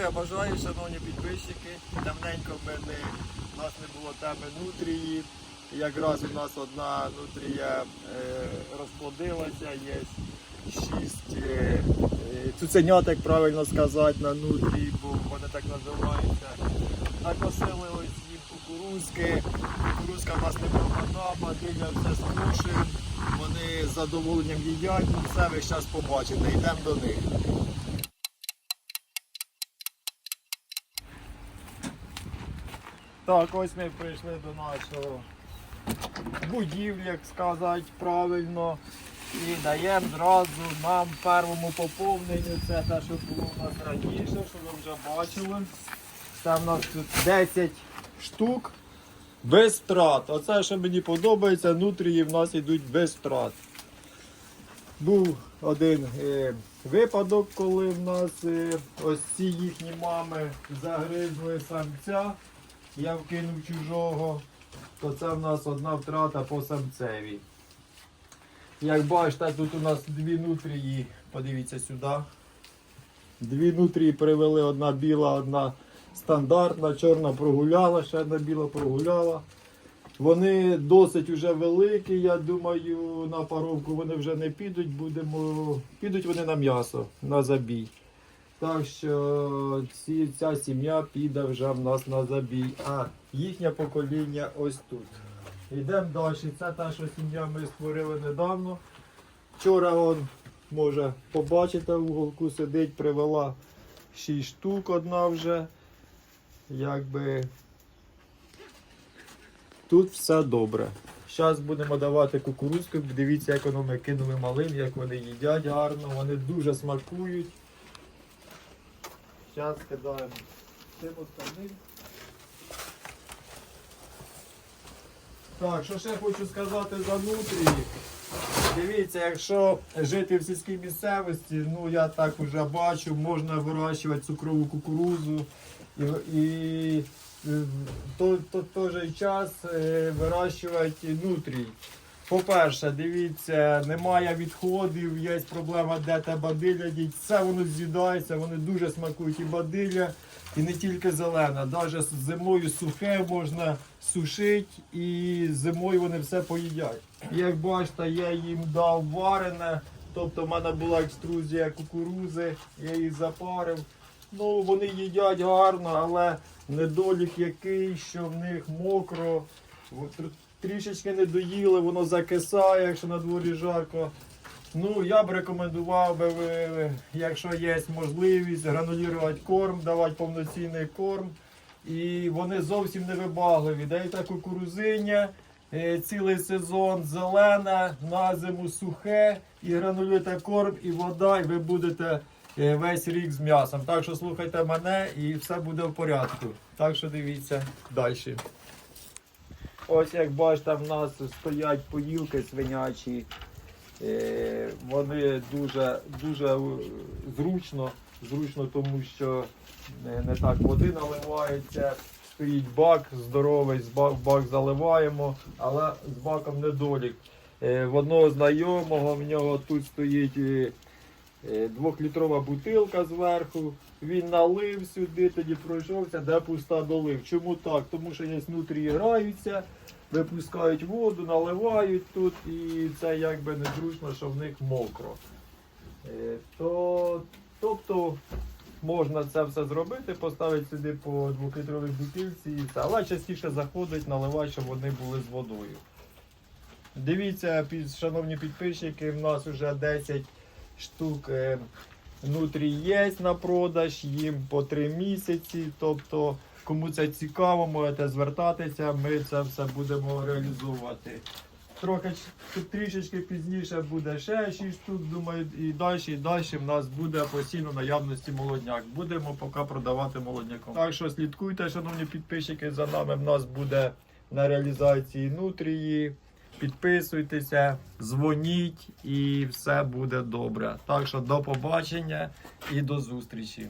здоров'я бажаю, шановні підписчики. Давненько в мене у нас не було теми нутрії. Якраз у нас одна нутрія е, розплодилася, є шість е, е, цуценяток, правильно сказати, на нутрії, бо вони так називаються. Накосили ось їм кукурузки. Кукурузка в нас не пропада, падіння все скрушуємо. Вони з задоволенням їдять, ну все ви зараз побачите, йдемо до них. Так, ось ми прийшли до нашого будівлі, як сказати правильно. І даємо зразу нам первому поповненню. Це те, що було у нас раніше, що ви вже бачили. Це в нас тут 10 штук без втрат. Оце, що мені подобається, нутрії в нас йдуть без втрат. Був один е, випадок, коли в нас е, ось ці їхні мами загризли самця. Я вкинув чужого, то це в нас одна втрата по самцеві. Як бачите, тут у нас дві нутрії, подивіться сюди. Дві нутрії привели, одна біла, одна стандартна, чорна прогуляла, ще одна біла прогуляла. Вони досить вже великі, я думаю, на паровку вони вже не підуть, будемо, підуть вони на м'ясо, на забій. Так що ці, ця сім'я піде вже в нас на забій, а їхнє покоління ось тут. Йдемо далі. Це та, що сім'я ми створили недавно. Вчора он, може побачите, в уголку сидить, привела 6 штук одна вже. Якби тут все добре. Зараз будемо давати кукурузку. Дивіться, як воно ми кинули малим, як вони їдять гарно, вони дуже смакують. Зараз кидаємо цим остальним. Так, що ще хочу сказати за нутрії. Дивіться, якщо жити в сільській місцевості, ну я так вже бачу, можна вирощувати цукрову кукурузу і, і е, то, то, той же час е, вирощувати нутрій. По-перше, дивіться, немає відходів, є проблема, де те бадилля діть. Все воно з'їдається, вони дуже смакують і бадилля, і не тільки зелена. Навіть зимою сухе можна сушити і зимою вони все поїдять. Як бачите, я їм дав варене, тобто в мене була екструзія кукурузи, я їх запарив. Ну, вони їдять гарно, але недолік який, що в них мокро. Трішечки не доїли, воно закисає, якщо на дворі жарко. Ну, я б рекомендував би, якщо є можливість, гранулювати корм, давати повноцінний корм. І вони зовсім не вибагливі. Дайте кукурузиння, е, цілий сезон зелене, на зиму сухе, і гранулюєте корм, і вода, і ви будете е, весь рік з м'ясом. Так що слухайте мене і все буде в порядку. Так що дивіться далі. Ось як бачите, в нас стоять поїлки свинячі. Е, Вони дуже, дуже е, зручно, зручно, тому що не, не так води наливається. Стоїть бак здоровий, в бак заливаємо, але з баком недолік. Е, В одного знайомого в нього тут стоїть е, е, двохлітрова бутилка зверху. Він налив сюди, тоді пройшовся, де пуста долив. Чому так? Тому що є внутрі граються, випускають воду, наливають тут, і це якби незручно, що в них мокро. Е, То, тобто можна це все зробити, поставити сюди по двохлітровій бутилці і все. Але частіше заходить, наливати, щоб вони були з водою. Дивіться, шановні підписчики, в нас вже 10 штук е, нутрі є на продаж, їм по 3 місяці. Тобто, кому це цікаво, можете звертатися, ми це все будемо реалізовувати. Трохи трішечки пізніше буде ще 6 штук, думаю, і далі, і далі в нас буде постійно наявності молодняк. Будемо поки продавати молодняком. Так що слідкуйте, шановні підписчики, за нами в нас буде на реалізації нутрії. Підписуйтеся, дзвоніть і все буде добре. Так що до побачення і до зустрічі.